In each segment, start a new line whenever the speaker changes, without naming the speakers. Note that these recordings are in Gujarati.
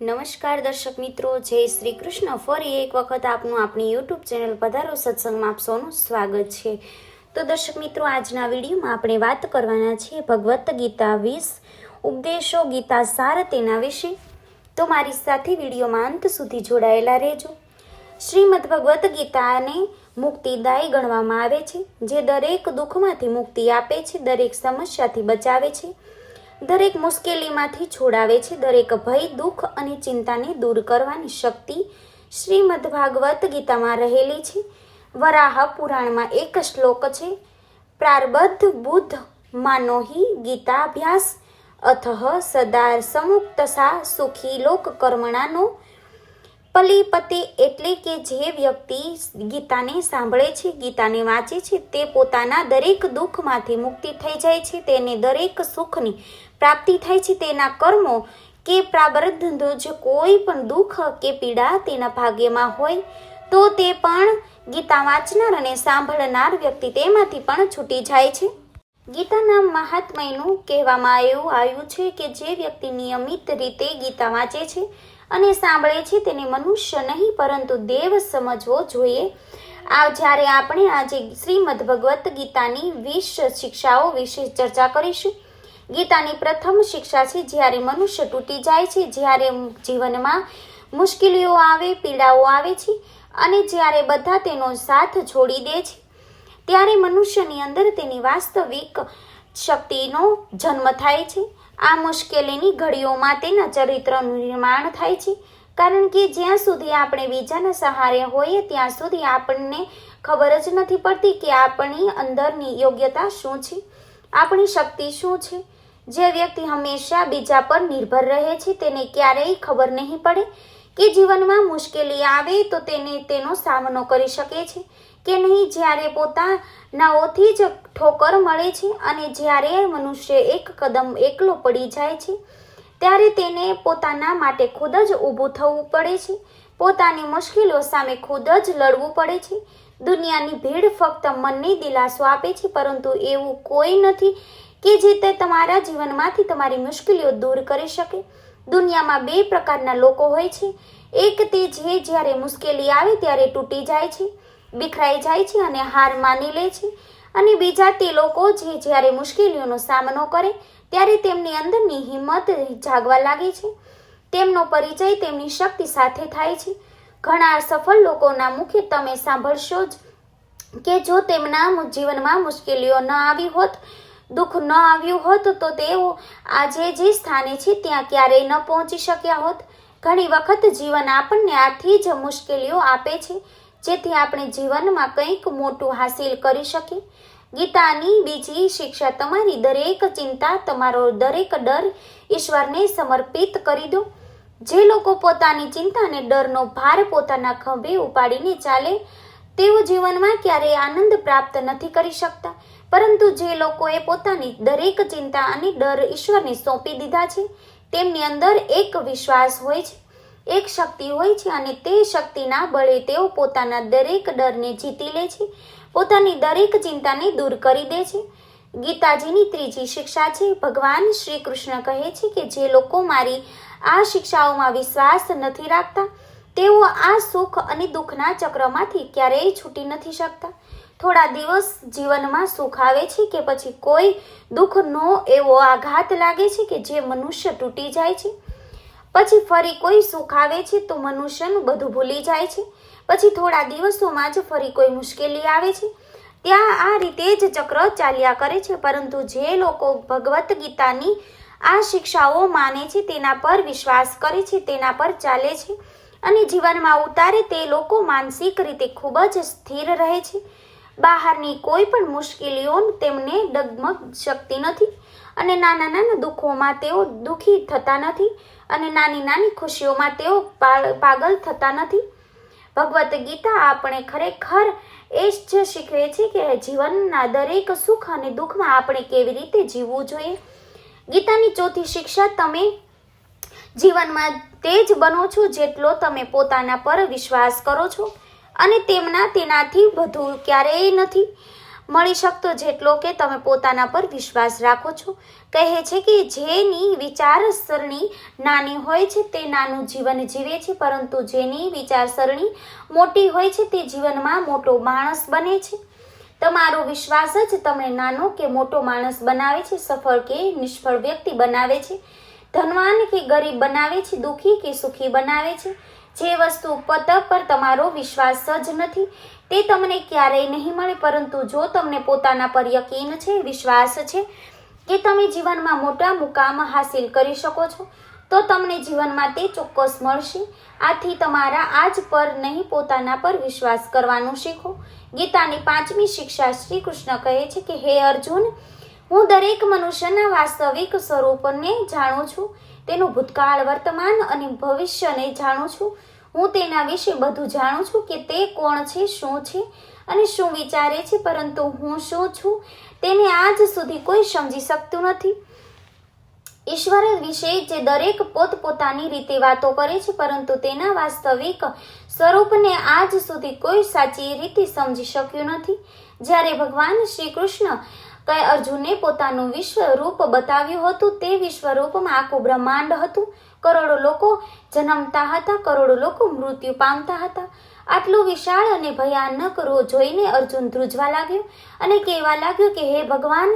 નમસ્કાર દર્શક મિત્રો, જય શ્રી કૃષ્ણ. ફરી એક વખત આપનું આપણી યુટ્યુબ ચેનલ પધારો સત્સંગમાં આપ સ્વાગત છે. તો દર્શક મિત્રો, આજના વિડીયોમાં આપણે વાત કરવાના છીએ ભગવદ્ ગીતા વીસ ઉપદેશો ગીતા સાર તેના વિશે. તો મારી સાથે વિડીયોમાં અંત સુધી જોડાયેલા રહેજો. શ્રીમદ ભગવદ્ ગીતાને મુક્તિદાયી ગણવામાં આવે છે, જે દરેક દુઃખમાંથી મુક્તિ આપે છે, દરેક સમસ્યાથી બચાવે છે. દરેક મુશ્કેલીમાંથી છોડાવે છે દરેક ભય, દુઃખ અને ચિંતાને દૂર કરવાની શક્તિ. શ્રીમદ ભાગવત ગીતામાં રહેલી છે. વરાહ પુરાણમાં એક શ્લોક છે. પ્રારબદ્ધ બુદ્ધ માનોહી ગીતાભ્યાસ. અથઃ સદા સમુક્તસા સુખી લોક કર્મણાનો પલિપતિ એટલે કે જે વ્યક્તિ ગીતાને સાંભળે છે, ગીતાને વાંચે છે, તે પોતાના દરેક દુઃખમાંથી મુક્તિ થઈ જાય છે, તેને દરેક સુખની પ્રાપ્તિ થાય છે, તેના કર્મો કે પ્રારબ્ધ જ કોઈ પણ દુઃખ કે પીડા તેના ભાગ્યમાં હોય, તો તે પણ ગીતા વાંચનાર અને સાંભળનાર વ્યક્તિ તેમાંથી પણ છૂટી જાય છે. ગીતાના મહાત્મયનું કહેવામાં એવું આવ્યું છે કે જે વ્યક્તિ નિયમિત રીતે ગીતા વાંચે છે અને સાંભળે છે તેને મનુષ્ય નહીં, પરંતુ દેવ સમજવો જોઈએ. આ જ્યારે આપણે આજે શ્રીમદ ભગવદ્ ગીતાની વીસ શિક્ષાઓ વિશે ચર્ચા કરીશું. ગીતાની પ્રથમ શિક્ષા છે જ્યારે મનુષ્ય તૂટી જાય છે, જ્યારે જીવનમાં મુશ્કેલીઓ આવે, પીડાઓ આવે છે અને જ્યારે બધા તેનો સાથ છોડી દે છે. ત્યારે મનુષ્યની અંદર તેની વાસ્તવિક શક્તિનો જન્મ થાય છે. આ મુશ્કેલીની ઘડીઓમાં તેના ચરિત્રનું નિર્માણ થાય છે. કારણ કે જ્યાં સુધી આપણે બીજાના સહારે હોઈએ, ત્યાં સુધી આપણને ખબર જ નથી પડતી કે આપણી અંદરની યોગ્યતા શું છે. આપણી શક્તિ શું છે? જે વ્યક્તિ હંમેશા બીજા પર નિર્ભર રહે છે, તેને ક્યારેય ખબર નહીં પડે કે જીવનમાં મુશ્કેલી આવે તો તેને તેનો સામનો કરી શકે છે. કે નહીં? જ્યારે પોતાનાઓથી જ ઠોકર મળે છે અને જ્યારે મનુષ્ય એક કદમ એકલો પડી જાય છે, ત્યારે તેને પોતાના માટે ખુદ જ ઊભું થવું પડે છે. પોતાની મુશ્કેલીઓ સામે ખુદ જ લડવું પડે છે. દુનિયાની ભીડ ફક્ત મનને દિલાસો આપે છે, પરંતુ એવું કોઈ નથી કે જે તે તમારા જીવનમાંથી તમારી મુશ્કેલીઓ દૂર કરી શકે. દુનિયામાં બે પ્રકારના લોકો હોય છે. એક તે જે જ્યારે મુશ્કેલી આવે ત્યારે તૂટી જાય છે. બિખરાઈ જાય છે અને હાર માની લે છે. અને બીજા તે લોકો જે જ્યારે મુશ્કેલીઓનો સામનો કરે, ત્યારે તેમની અંદરની હિંમત જાગવા લાગે છે. તેમનો પરિચય તેમની શક્તિ સાથે થાય છે. ઘણા સફળ લોકોના મુખે તમે સાંભળશો જ કે જો તેમના જીવનમાં મુશ્કેલીઓ ન આવી હોત, દુઃખ ન આવ્યું હોત, તો તેઓ આજે જે સ્થાને છે ત્યાં ક્યારેય ન પહોંચી શક્યા હોત. ઘણી વખત જીવન આપણને આથી જ મુશ્કેલીઓ આપે છે. જેથી આપણે જીવનમાં કંઈક મોટું હાસિલ કરી શકીએ. ગીતાની બીજી શિક્ષા તમારી દરેક ચિંતા, તમારો દરેક ડર ઈશ્વરને સમર્પિત કરી દો. જે લોકો પોતાની ચિંતા અને ડરનો ભાર પોતાના ખભે ઉપાડીને ચાલે, તેઓ જીવનમાં ક્યારેય આનંદ પ્રાપ્ત નથી કરી શકતા. પરંતુ જે લોકોએ પોતાની દરેક ચિંતા અને ડર ઈશ્વરને સોંપી દીધા છે, તેમની અંદર એક વિશ્વાસ હોય છે. એક શક્તિ હોય છે અને તે શક્તિના બળે તેઓ પોતાના દરેક ડરને જીતી લે છે. પોતાની દરેક ચિંતાને દૂર કરી દે છે. ગીતાજીની ત્રીજી શિક્ષા છે. ભગવાન શ્રી કૃષ્ણ કહે છે કે જે લોકો મારી આ શિક્ષાઓમાં વિશ્વાસ નથી રાખતા, તેઓ આ સુખ અને દુઃખના ચક્રમાંથી ક્યારેય છૂટી નથી શકતા. થોડા દિવસ જીવનમાં સુખ આવે છે કે પછી કોઈ દુઃખનો એવો આઘાત લાગે છે કે જે મનુષ્ય તૂટી જાય છે. પછી ફરી કોઈ સુખ આવે છે તો મનુષ્યનું બધું ભૂલી જાય છે. પછી થોડા દિવસોમાં જ ફરી કોઈ મુશ્કેલી આવે છે. ત્યાં આ રીતે જ ચક્ર ચાલ્યા કરે છે, પરંતુ જે લોકો ભગવદ્ ગીતાની આ શિક્ષાઓ માને છે તેના પર વિશ્વાસ કરે છે, તેના પર ચાલે છે અને જીવનમાં ઉતારે તે લોકો માનસિક રીતે ખૂબ જ સ્થિર રહે છે. બહારની કોઈ પણ મુશ્કેલીઓ તેમને ડગમગ શકતી નથી અને નાના નાના દુઃખોમાં તેઓ દુઃખી થતા નથી. અને નાની નાની ખુશીઓમાં તેઓ પાગલ થતા નથી. ભગવદ્ ગીતા આપણે ખરેખર એ જ શીખવે છે કે જીવનના દરેક સુખ અને દુઃખમાં આપણે કેવી રીતે જીવવું જોઈએ. ગીતાની ચોથી શિક્ષા તમે જીવનમાં તે જ બનો છો જેટલો તમે પોતાના પર વિશ્વાસ કરો છો. અને તેમના તેનાથી વધુ ક્યારેય નથી. મળી શકતો જેટલો કે તમે પોતાના પર વિશ્વાસ રાખો છો. કહે છે કે જેની વિચારસરણી નાની હોય છે તે નાનું જીવન જીવે છે, પરંતુ જેની વિચારસરણી મોટી હોય છે તે જીવનમાં મોટો માણસ બને છે. તમારો વિશ્વાસ જ તમને નાનો કે મોટો માણસ બનાવે છે, સફળ કે નિષ્ફળ વ્યક્તિ બનાવે છે. ધનવાન કે ગરીબ બનાવે છે, દુઃખી કે સુખી બનાવે છે? જે વસ્તુ પતક પર તમારો વિશ્વાસ જ નથી, તે તમને ક્યારેય નહીં મળે, પરંતુ જો તમને પોતાના પર યકીન છે, વિશ્વાસ છે કે તમે જીવનમાં મોટા મુકામ હાસિલ કરી શકો છો, તો તમને જીવનમાં તે ચોક્કસ મળશે. આથી તમારા આજ પર નહીં, પોતાના પર વિશ્વાસ કરવાનું શીખો. ગીતાની પાંચમી શિક્ષા શ્રી કૃષ્ણ કહે છે કે, હે અર્જુન હું દરેક મનુષ્યના વાસ્તવિક સ્વરૂપને જાણું છું, તેનું ભૂતકાળ વર્તમાન અને ભવિષ્યને જાણું છું. હું તેના વિશે બધું જાણું છું કે તે કોણ છે, શું છે અને શું વિચારે છે, પરંતુ હું શું છું તેને આજ સુધી કોઈ સમજી શકતું નથી. ઈશ્વર વિશે જે દરેક પોતપોતાની રીતે વાતો કરે છે, પરંતુ તેના વાસ્તવિક સ્વરૂપને આજ સુધી કોઈ સાચી રીતે સમજી શક્યું નથી. જ્યારે ભગવાન શ્રી કૃષ્ણ કઈ અર્જુને પોતાનું વિશ્વરૂપ બતાવ્યું હતું તે વિશ્વરૂપમાં આખું બ્રહ્માંડ હતું. કરોડો લોકો જન્મતા હતા, કરોડો લોકો મૃત્યુ પામતા હતા. આટલું વિશાળ અને ભયાનક રો જોઈને અર્જુન ધ્રુજવા લાગ્યો અને કહેવા લાગ્યો કે, હે ભગવાન,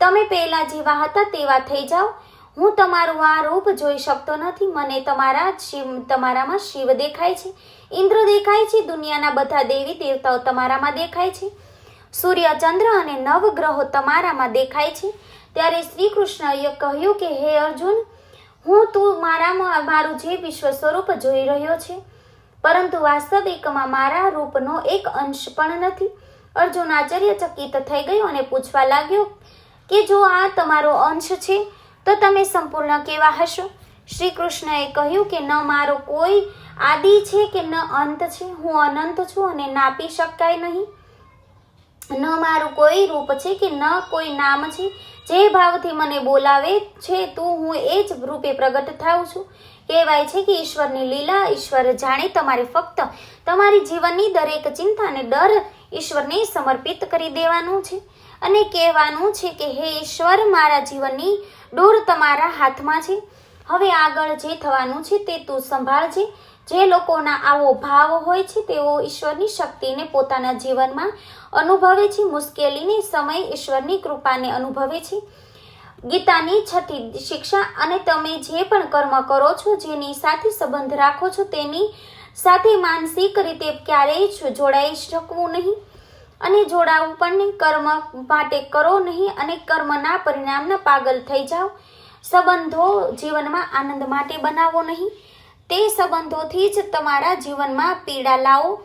તમે પહેલા જેવા હતા તેવા થઈ જાઓ. હું તમારું આ રૂપ જોઈ શકતો નથી. મને તમારા શિવ, તમારામાં શિવ દેખાય છે. ઇન્દ્ર દેખાય છે. દુનિયાના બધા દેવી દેવતાઓ તમારામાં દેખાય છે. સૂર્ય ચંદ્ર અને નવગ્રહો તમારામાં દેખાય છે. ત્યારે શ્રી કૃષ્ણએ કહ્યું કે, હે અર્જુન, હું તું મારામાં મારું જે વિશ્વ સ્વરૂપ જોઈ રહ્યો છે, પરંતુ વાસ્તવિકમાં મારા રૂપનો એક અંશ પણ નથી. અર્જુન આશ્ચર્યચકિત થઈ ગયો અને પૂછવા લાગ્યો કે, જો આ તમારો અંશ છે, તો તમે સંપૂર્ણ કેવા હશો? શ્રી કૃષ્ણએ કહ્યું કે, ન મારો કોઈ આદિ છે કે ન અંત છે. હું અનંત છું અને નાપી શકાય નહીં. ન મારું કોઈ રૂપ છે કે ન કોઈ નામ છે? જે ભાવથી મને બોલાવે છે, તું હું એ જ રૂપે પ્રગટ થાઉં છું. કહેવાય છે કે ઈશ્વરની લીલા ઈશ્વર જાણે તમારે ફક્ત તમારી જીવનની દરેક ચિંતા અને ડર ઈશ્વરને સમર્પિત કરી દેવાનું છે. અને કહેવાનું છે કે હે ઈશ્વર, મારા જીવનની ડોર તમારા હાથમાં છે. હવે આગળ જે થવાનું છે તે તું સંભાળજે. જે લોકોના આવો ભાવ હોય છે, તેઓ ઈશ્વરની શક્તિને પોતાના જીવનમાં અનુભવે છે, મુશ્કેલીની સમય ઈશ્વરની કૃપાને અનુભવે છે. ગીતાની છઠ્ઠી શિક્ષા અને તમે જે પણ કર્મ કરો છો, જેની સાથે સંબંધ રાખો છો, તેની સાથે માનસિક રીતે ક્યારેય જોડાઈ શકવું નહીં. અને જોડાવું પણ નહીં, કર્મ માટે કરો નહીં અને કર્મના પરિણામના પાગલ થઈ જાઓ. સંબંધો જીવનમાં આનંદ માટે બનાવો નહીં. તે સંબંધોથી જ તમારા જીવનમાં પીડા લાવો.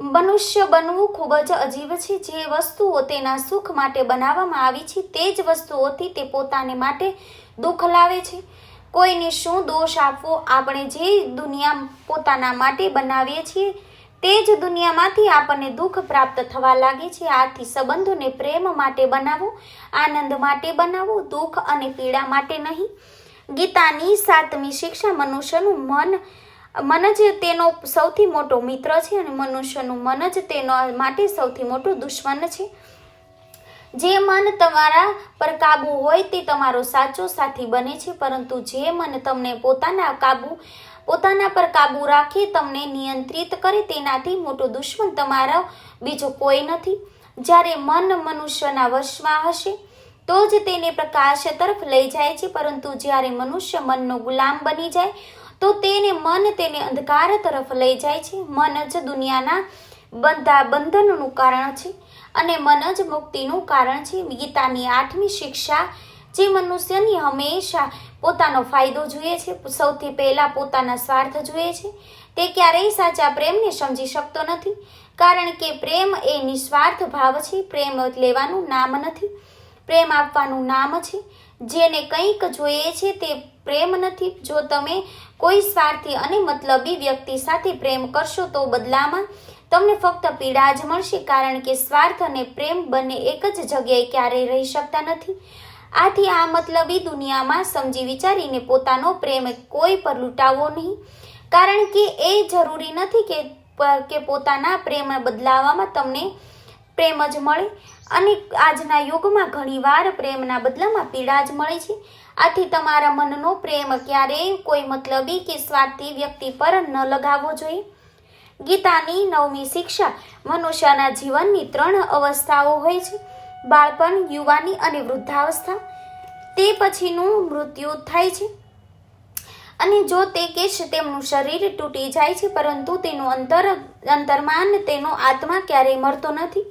મનુષ્ય બનવું ખૂબ જ અજીબ છે. જે વસ્તુઓ તેના સુખ માટે બનાવવામાં આવી છે, તે જ વસ્તુઓથી તે પોતાને માટે દુઃખ લાવે છે. કોઈને શું દોષ આપવો? આપણે જે દુનિયા પોતાના માટે બનાવીએ છીએ, તે જ દુનિયામાંથી આપણને દુઃખ પ્રાપ્ત થવા લાગે છે. આથી સંબંધોને પ્રેમ માટે બનાવો, આનંદ માટે બનાવો, દુઃખ અને પીડા માટે નહીં. ગીતાની સાતમી શિક્ષા મનુષ્યનું મન મન જ તેનો સૌથી મોટો મિત્ર છે અને મનુષ્યનું મન જ તેનો માટે સૌથી મોટો દુશ્મન છે. જે મન તમારા પર કાબુ હોય તે તમારો સાચો સાથી બને છે, પરંતુ જે મન તમને પોતાના કાબુ, પોતાના પર કાબુ રાખે, તમને નિયંત્રિત કરે તેનાથી મોટો દુશ્મન તમારો બીજો કોઈ નથી. જ્યારે મન મનુષ્યના વશમાં હશે તો જ તેને પ્રકાશ તરફ લઈ જાય છે, પરંતુ જ્યારે મનુષ્ય મનનો ગુલામ બની જાય, તો તેને મન તેને અંધકાર તરફ લઈ જાય છે. મન જ દુનિયાના બંધા બંધનનું કારણ છે અને મન જ મુક્તિનું કારણ છે. ગીતાની આઠમી શિક્ષા જે મનુષ્યની હંમેશા પોતાનો ફાયદો જોઈએ છે, સૌથી પહેલાં પોતાના સ્વાર્થ જોઈએ છે. તે ક્યારેય સાચા પ્રેમને સમજી શકતો નથી, કારણ કે પ્રેમ એ નિસ્વાર્થ ભાવ છે. પ્રેમ લેવાનું નામ નથી. પ્રેમ આપવાનું નામ છે. જેને કંઈક જોઈએ છે તે પ્રેમ નથી. જો તમે કોઈ સ્વાર્થી અને મતલબી વ્યક્તિ સાથે પ્રેમ કરશો તો બદલામાં તમને ફક્ત પીડા જ મળશે, કારણ કે સ્વાર્થ અને પ્રેમ બંને એક જ જગ્યાએ ક્યારેય રહી શકતા નથી. આથી આ મતલબી દુનિયામાં સમજી વિચારીને પોતાનો પ્રેમ કોઈ પર લૂંટાવવો નહીં. કારણ કે એ જરૂરી નથી કે પોતાના પ્રેમ બદલાવામાં તમને પ્રેમ જ મળે. અને આજના યુગમાં ઘણીવાર પ્રેમના બદલામાં પીડા જ મળે છે. આથી તમારા મનનો પ્રેમ ક્યારેય કોઈ મતલબી કે સ્વાર્થી વ્યક્તિ પર ન લગાવવો જોઈએ. ગીતાની નવમી શિક્ષા મનુષ્યના જીવનની ત્રણ અવસ્થાઓ હોય છે. બાળપણ, યુવાની અને વૃદ્ધાવસ્થા. તે પછીનું મૃત્યુ થાય છે. અને જો તે કેશ તેમનું શરીર તૂટી જાય છે, પરંતુ તેનું અંતર અંતર્માન તેનો આત્મા ક્યારેય મરતો નથી.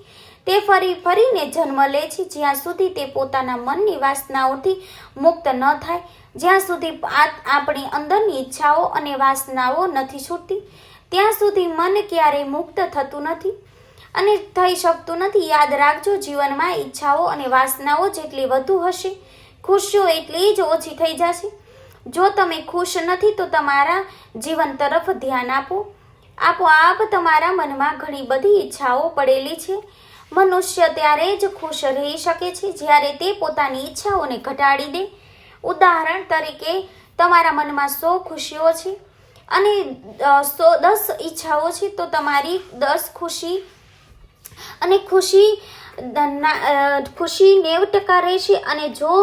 તે ફરી ફરીને જન્મ લે છે, જ્યાં સુધી તે પોતાના મનની વાસનાઓથી મુક્ત ન થાય, જ્યાં સુધી આપણી અંદરની ઈચ્છાઓ અને વાસનાઓ નથી છૂટતી, ત્યાં સુધી મન ક્યારેય મુક્ત થતું નથી. અને થઈ શકતું નથી. યાદ રાખજો, જીવનમાં ઈચ્છાઓ અને વાસનાઓ જેટલી વધુ હશે, ખુશીઓ એટલી જ ઓછી થઈ જશે. જો તમે ખુશ નથી, તો તમારા જીવન તરફ ધ્યાન આપો. આપોઆપ તમારા મનમાં ઘણી બધી ઈચ્છાઓ પડેલી છે. મનુષ્ય ત્યારે જ ખુશ રહી શકે છે જ્યારે તે પોતાની ઈચ્છાઓને ઘટાડી દે. ઉદાહરણ તરીકે, તમારા મનમાં સો ખુશીઓ છે અને સો દસ ઈચ્છાઓ છે તો તમારી દસ ખુશી અને ખુશી ખુશી નેવ ટકા રહેશે અને જો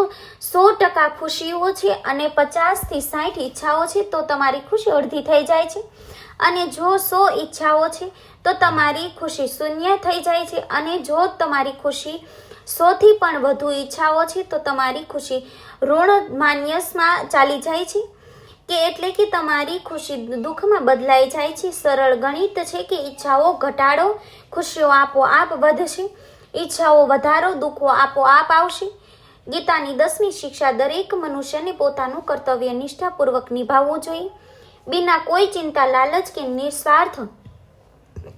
સો ટકા ખુશીઓ છે અને પચાસથી સાઠ ઈચ્છાઓ છે તો તમારી ખુશી અડધી થઈ જાય છે. અને જો સો ઈચ્છાઓ છે, તો તમારી ખુશી શૂન્ય થઈ જાય છે. અને જો તમારી ખુશી સોથી પણ વધુ ઈચ્છાઓ છે, તો તમારી ખુશી ઋણ માન્યસમાં ચાલી જાય છે. કે એટલે કે તમારી ખુશી દુઃખમાં બદલાઈ જાય છે. સરળ ગણિત છે કે ઈચ્છાઓ ઘટાડો, ખુશીઓ આપોઆપ વધશે. ઈચ્છાઓ વધારો, દુઃખો આપોઆપ આવશે. ગીતાની દસમી શિક્ષા દરેક મનુષ્યને પોતાનું કર્તવ્ય નિષ્ઠાપૂર્વક નિભાવવું જોઈએ. બિના કોઈ ચિંતા, લાલચ કે નિસ્વાર્થ.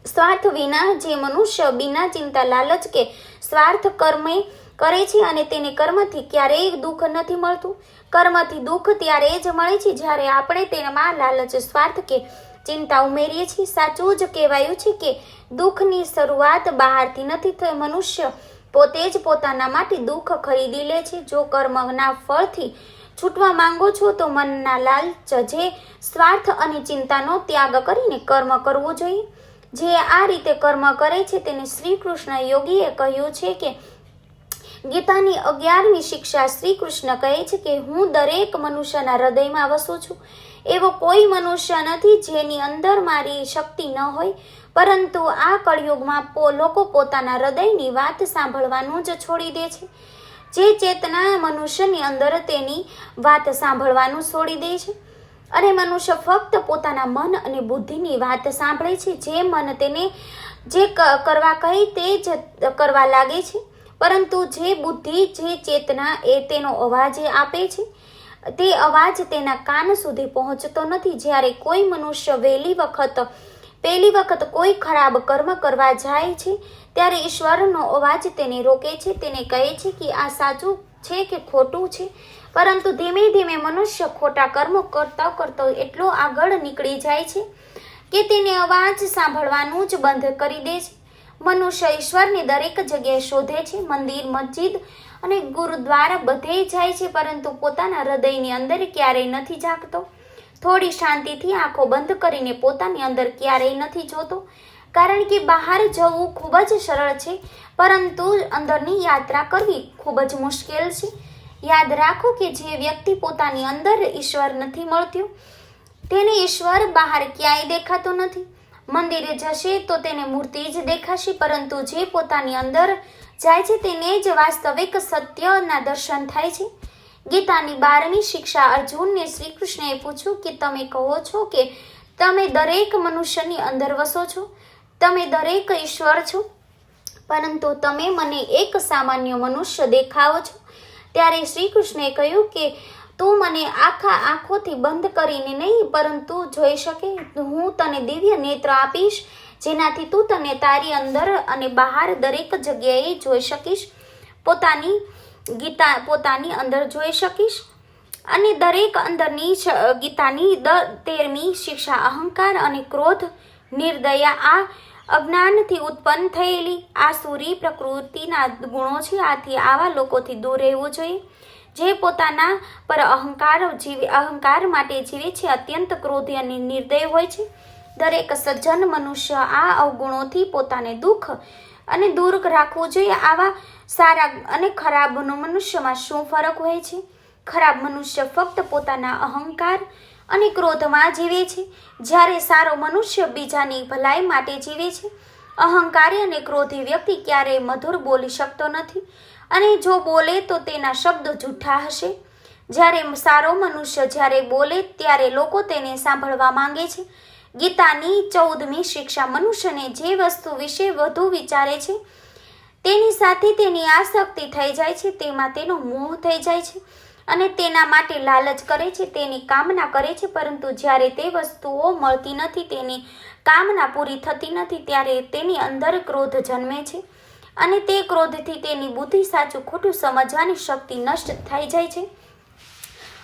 સ્વાર્થ વિના જે મનુષ્ય બિના ચિંતા, લાલચ કે સ્વાર્થ કર્મે કરે છે અને તેને કર્મથી ક્યારેય દુઃખ નથી મળતું. કર્મથી દુઃખ ત્યારે જ મળે છે જ્યારે આપણે તેમાં લાલચ, સ્વાર્થ કે ચિંતા ઉમેરીએ છીએ. સાચું જ કહેવાયું છે કે દુઃખની શરૂઆત બહારથી નથી થઈ. મનુષ્ય પોતે જ પોતાના માટે દુઃખ ખરીદી લે છે. જો કર્મના ફળથી છૂટવા માંગો છો તો મનના લાલચ જે સ્વાર્થ અને ચિંતાનો ત્યાગ કરીને કર્મ કરવું જોઈએ. જે આ રીતે કર્મ કરે છે તેને શ્રી કૃષ્ણ યોગીએ કહ્યું છે કે ગીતાની અગિયારમી શિક્ષા શ્રી કૃષ્ણ કહે છે કે હું દરેક મનુષ્યના હૃદયમાં વસું છું. એવો કોઈ મનુષ્ય નથી જેની અંદર મારી શક્તિ ન હોય. પરંતુ આ કળયુગમાં લોકો પોતાના હૃદયની વાત સાંભળવાનું જ છોડી દે છે. જે ચેતના મનુષ્યની અંદર તેની વાત સાંભળવાનું છોડી દે છે. અને મનુષ્ય ફક્ત પોતાના મન અને બુદ્ધિની વાત સાંભળે છે. જે મન તેને જે કરવા કહે તે જ કરવા લાગે છે. પરંતુ જે બુદ્ધિ, જે ચેતના એ તેનો અવાજ આપે છે. તે અવાજ તેના કાન સુધી પહોંચતો નથી. જ્યારે કોઈ મનુષ્ય વહેલી વખત પહેલી વખત કોઈ ખરાબ કર્મ કરવા જાય છે, ત્યારે ઈશ્વરનો અવાજ તેને રોકે છે, તેને કહે છે કે આ સાચું છે કે ખોટું છે? પરંતુ ધીમે ધીમે મનુષ્ય ખોટા કર્મો કરતો કરતો એટલો આગળ નીકળી જાય છે કે તેને અવાજ સાંભળવાનું જ બંધ કરી દે છે. મનુષ્ય ઈશ્વરને દરેક જગ્યાએ શોધે છે, મંદિર, મસ્જિદ અને ગુરુદ્વારા બધે જાય છે, પરંતુ પોતાના હૃદયની અંદર ક્યારેય નથી જાગતો. થોડી શાંતિથી આંખો બંધ કરીને પોતાની અંદર ક્યારેય નથી જોતો. કારણ કે બહાર જવું ખૂબ જ સરળ છે, પરંતુ અંદરની યાત્રા કરવી ખૂબ જ મુશ્કેલ છે. યાદ રાખો કે જે વ્યક્તિ પોતાની અંદર ઈશ્વર નથી મળતું, તેને ઈશ્વર બહાર ક્યાંય દેખાતો નથી. મંદિરે જશે તો તેને મૂર્તિ જ દેખાશે, પરંતુ જે પોતાની અંદર જાય છે, તેને જ વાસ્તવિક સત્યના દર્શન થાય છે. ગીતાની બારમી શિક્ષા અર્જુનને શ્રી કૃષ્ણએ પૂછ્યું કે તમે કહો છો કે તમે દરેક મનુષ્યની અંદર વસો છો? તમે દરેક ઈશ્વર છો? પરંતુ તમે મને એક સામાન્ય મનુષ્ય દેખાવો છો? ત્યારે શ્રી કૃષ્ણએ કહ્યું કે તું મને આખા આંખોથી બંધ કરીને નહીં, પરંતુ જોઈ શકે, હું તને દિવ્ય નેત્ર આપીશ, જેનાથી તું તને તારી અંદર અને બહાર દરેક જગ્યાએ જોઈ શકીશ. પોતાની ગીતા પોતાની અંદર જોઈ શકીશ. અને દરેક અંદરની ગીતાની દ, તેરમી શિક્ષા અહંકાર અને ક્રોધ નિર્દયા આ અજ્ઞાનથી ઉત્પન્ન થયેલી આ સુરી પ્રકૃતિના ગુણો છે. આથી આવા લોકોથી દૂર રહેવું જોઈએ. જે પોતાના પર અહંકાર જીવે, અહંકાર માટે જીવે છે, અત્યંત ક્રોધી અને નિર્દય હોય છે. દરેક સજ્જન મનુષ્ય આ અવગુણોથી પોતાને દુઃખ અને દૂર રાખવું જોઈએ આવા સારા અને ખરાબનો મનુષ્યમાં શું ફરક હોય છે? ખરાબ મનુષ્ય ફક્ત પોતાના અહંકાર અને ક્રોધમાં જીવે છે. જ્યારે સારો મનુષ્ય બીજાની ભલાઈ માટે જીવે છે. અહંકારી અને ક્રોધી વ્યક્તિ ક્યારેય મધુર બોલી શકતો નથી અને જો બોલે તો તેના શબ્દો જૂઠા હશે. જ્યારે સારો મનુષ્ય જ્યારે બોલે ત્યારે લોકો તેને સાંભળવા માંગે છે. ગીતાની ચૌદમી શિક્ષા મનુષ્યને જે વસ્તુ વિશે વધુ વિચારે છે, તેની સાથે તેની આસક્તિ થઈ જાય છે, તેમાં તેનો મોહ થઈ જાય છે અને તેના માટે લાલચ કરે છે, તેની કામના કરે છે, પરંતુ જ્યારે તે વસ્તુઓ મળતી નથી, તેની કામના પૂરી થતી નથી, ત્યારે તેની અંદર ક્રોધ જન્મે છે અને તે ક્રોધથી તેની બુદ્ધિ સાચું ખોટું સમજવાની શક્તિ નષ્ટ થઈ જાય છે.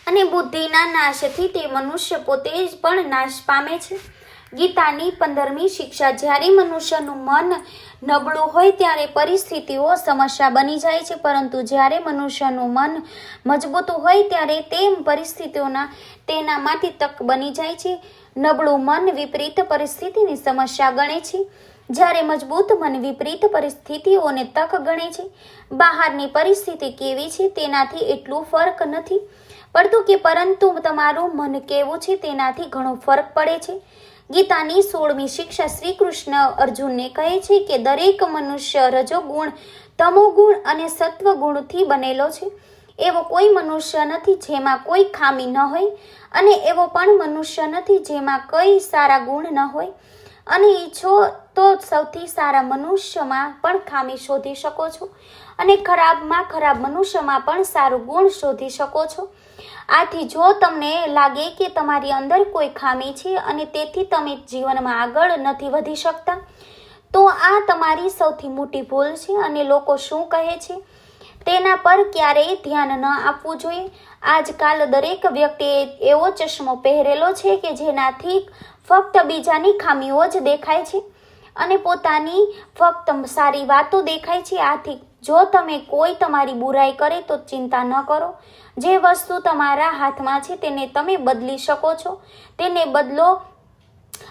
અને બુદ્ધિના નાશથી તે મનુષ્ય પોતે જ પણ નાશ પામે છે. ગીતાની પંદરમી શિક્ષા જ્યારે મનુષ્યનું મન નબળું હોય ત્યારે પરિસ્થિતિઓ સમસ્યા બની જાય છે. પરંતુ જ્યારે મનુષ્યનું મન મજબૂત હોય ત્યારે તે પરિસ્થિતિઓના તેનામાંથી તક બની જાય છે. નબળું મન વિપરીત પરિસ્થિતિની સમસ્યા ગણે છે. જ્યારે મજબૂત મન વિપરીત પરિસ્થિતિઓને તક ગણે છે. બહારની પરિસ્થિતિ કેવી છે તેનાથી એટલું ફરક નથી. પડતું કે પરંતુ તમારું મન કેવું છે તેનાથી ઘણો ફરક પડે છે. ગીતાની સોળમી શિક્ષા શ્રી કૃષ્ણ અર્જુનને કહે છે કે દરેક મનુષ્ય રજોગુણ, તમોગુણ અને સત્વગુણથી બનેલો છે. એવો કોઈ મનુષ્ય નથી જેમાં કોઈ ખામી ન હોય અને એવો પણ મનુષ્ય નથી જેમાં કઈ સારા ગુણ ન હોય. અને ઈચ્છો તો સૌથી સારા મનુષ્યમાં પણ ખામી શોધી શકો છો અને ખરાબમાં ખરાબ મનુષ્યમાં પણ સારું ગુણ શોધી શકો છો. આથી જો તમને લાગે કે તમારી અંદર કોઈ ખામી છે અને તેથી તમે જીવનમાં આગળ નથી વધી શકતા, તો આ તમારી સૌથી મોટી ભૂલ છે અને લોકો શું કહે છે? તેના પર ક્યારેય ધ્યાન ન આપવું જોઈએ. આજકાલ દરેક વ્યક્તિએ એવો ચશ્મો પહેરેલો છે કે જેનાથી ફક્ત બીજાની ખામીઓ જ દેખાય છે અને પોતાની ફક્ત સારી વાતો દેખાય છે. આથી જો તમે કોઈ તમારી બુરાઈ કરે તો ચિંતા ન કરો. જે વસ્તુ તમારા હાથમાં છે તેને તમે બદલી શકો છો. તેને બદલો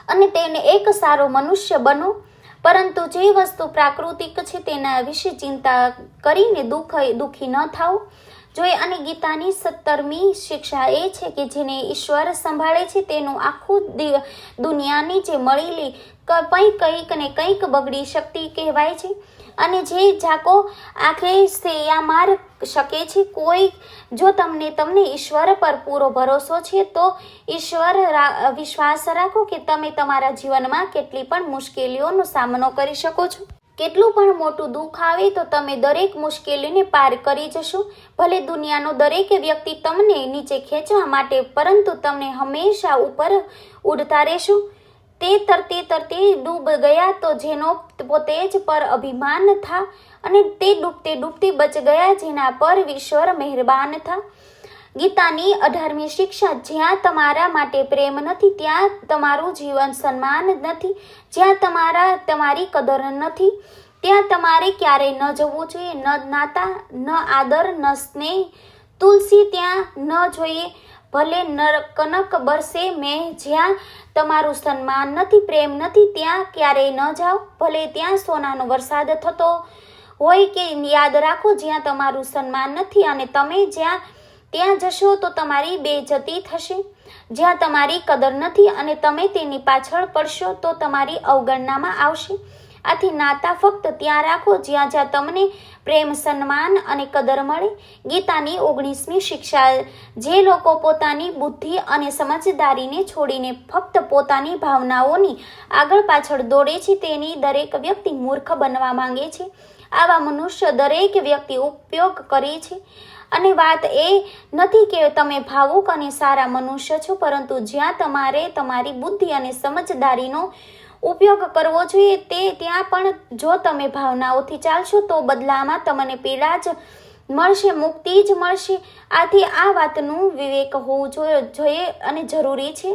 અને તેને એક સારો મનુષ્ય બનો. પરંતુ જે વસ્તુ પ્રાકૃતિક છે તેના વિશે ચિંતા કરીને દુઃખ, દુઃખી ન થાવ જોઈએ અને ગીતાની સત્તરમી શિક્ષા એ છે કે જેને ઈશ્વર સંભાળે છે તેનું આખું દુનિયાની જે મળેલી કંઈક કંઈક ને કંઈક બગડી શક્તિ કહેવાય છે. અને જે જાકો આખરે સેયા માર શકે છે. કોઈ જો તમને તમને ઈશ્વર પર પૂરો ભરોસો છે, તો ઈશ્વર વિશ્વાસ રાખો કે તમે તમારા જીવનમાં કેટલી પણ મુશ્કેલીઓનો સામનો કરી શકો છો. કેટલું પણ મોટું દુઃખ આવે તો તમે દરેક મુશ્કેલીને પાર કરી જશો. ભલે દુનિયાનો દરેક વ્યક્તિ તમને નીચે ખેંચવા માટે, પરંતુ તમને હંમેશા ઉપર ઉડતા રહેશો. તે તરતી તરતી ડૂબ ગયા તો જેનો પોતે જ પર અભિમાન થા અને તે ડૂબતે ડૂબતે બચ ગયા જેના પર ઈશ્વર મહેરબાન થા. ગીતાની અઢારમી શિક્ષા, જ્યાં તમારા માટે પ્રેમ નથી, ત્યાં તમારું જીવન સન્માન નથી, જ્યાં તમારા, તમારી કદર નથી, ત્યાં તમારે ક્યારેય ન જવું જોઈએ, ન નાતા, ન આદર, ન સ્નેહ. તુલસી ત્યાં ન જોઈએ ભલે નર કનક બરસે મેં જ્યાં તમારું સન્માન નથી, પ્રેમ નથી, ત્યાં ક્યારેય ન જાઓ. ભલે ત્યાં સોનાનો વરસાદ થતો હોય કે યાદ રાખો, જ્યાં તમારું સન્માન નથી અને તમે જ્યાં, ત્યાં જશો તો તમારી બેજતી થશે. જ્યાં તમારી કદર નથી અને તમે તેની પાછળ પડશો તો તમારી અવગણનામાં આવશે. આથી નાતા ફક્ત ત્યાં રાખો જ્યાં જ્યાં તમને પ્રેમ, સન્માન અને કદર મળે. ગીતાની ઓગણીસમી શિક્ષા. જે લોકો પોતાની બુદ્ધિ અને સમજદારીને છોડીને ફક્ત પોતાની ભાવનાઓની આગળ પાછળ દોડે છે, તેની દરેક વ્યક્તિ મૂર્ખ બનવા માંગે છે. આવા મનુષ્ય દરેક વ્યક્તિ ઉપયોગ કરે છે. અને વાત એ નથી કે તમે ભાવુક અને સારા મનુષ્ય છો, પરંતુ જ્યાં તમારે તમારી બુદ્ધિ અને સમજદારીનો ઉપયોગ કરવો જોઈએ તે ત્યાં પણ જો તમે ભાવનાઓથી ચાલશો તો બદલામાં તમને પીડા જ મળશે, મુક્તિ જ મળશે. આથી આ વાતનું વિવેક હોવું જોઈએ અને જરૂરી છે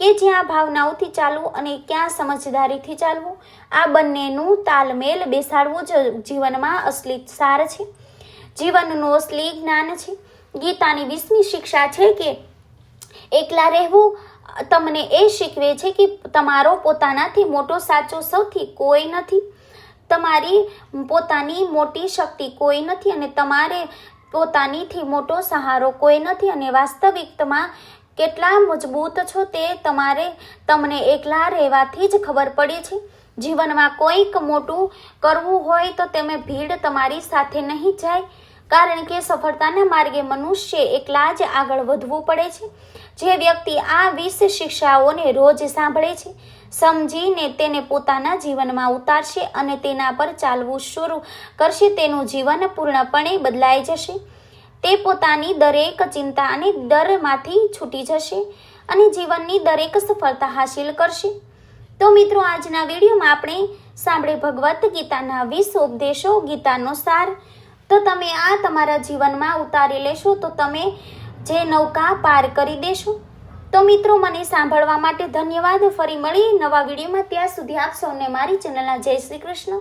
કે જ્યાં ભાવનાઓથી ચાલવું અને ક્યાં સમજદારીથી ચાલવું, આ બંનેનું તાલમેલ બેસાડવું જ જીવનમાં અસલી સાર છે. જીવનનું અસલી જ્ઞાન છે. ગીતાની વીસમી શિક્ષા છે કે એકલા રહેવું તમને એ શીખવે છે કે તમારો પોતાનાથી મોટો સાચો સૌથી કોઈ નથી. તમારી પોતાની મોટી શક્તિ કોઈ નથી અને તમારે પોતાનીથી મોટો સહારો કોઈ નથી અને વાસ્તવિકતામાં કેટલા મજબૂત છો તે તમારે તમને એકલા રહેવાથી જ ખબર પડે છે. જીવનમાં કોઈક મોટું કરવું હોય તો તમે ભીડ તમારી સાથે નહીં જાય. કારણ કે સફળતાના માર્ગે મનુષ્ય એકલા જ આગળ વધવું પડે છે. જે વ્યક્તિ આ વીસ શિક્ષાઓને રોજ સાંભળે છે, સમજીને તેને પોતાના જીવનમાં ઉતારશે અને તેના પર ચાલવું શરૂ કરશે, તેનું જીવન પૂર્ણપણે બદલાઈ જશે. તે પોતાની દરેક ચિંતા અને ડરમાંથી છૂટી જશે અને જીવનની દરેક સફળતા હાંસિલ કરશે. તો મિત્રો, આજના વિડીયોમાં આપણે સાંભળે ભગવદ્ ગીતાના વીસ ઉપદેશો, ગીતાનો સાર. તો તમે આ તમારા જીવનમાં ઉતારી લેશો, તો તમે જે નૌકા પાર કરી દેશું. તો મિત્રો, મને સાંભળવા માટે ધન્યવાદ. ફરી મળી નવા વિડીયોમાં. ત્યાં સુધી આપ સૌને મારી ચેનલના જય શ્રી કૃષ્ણ.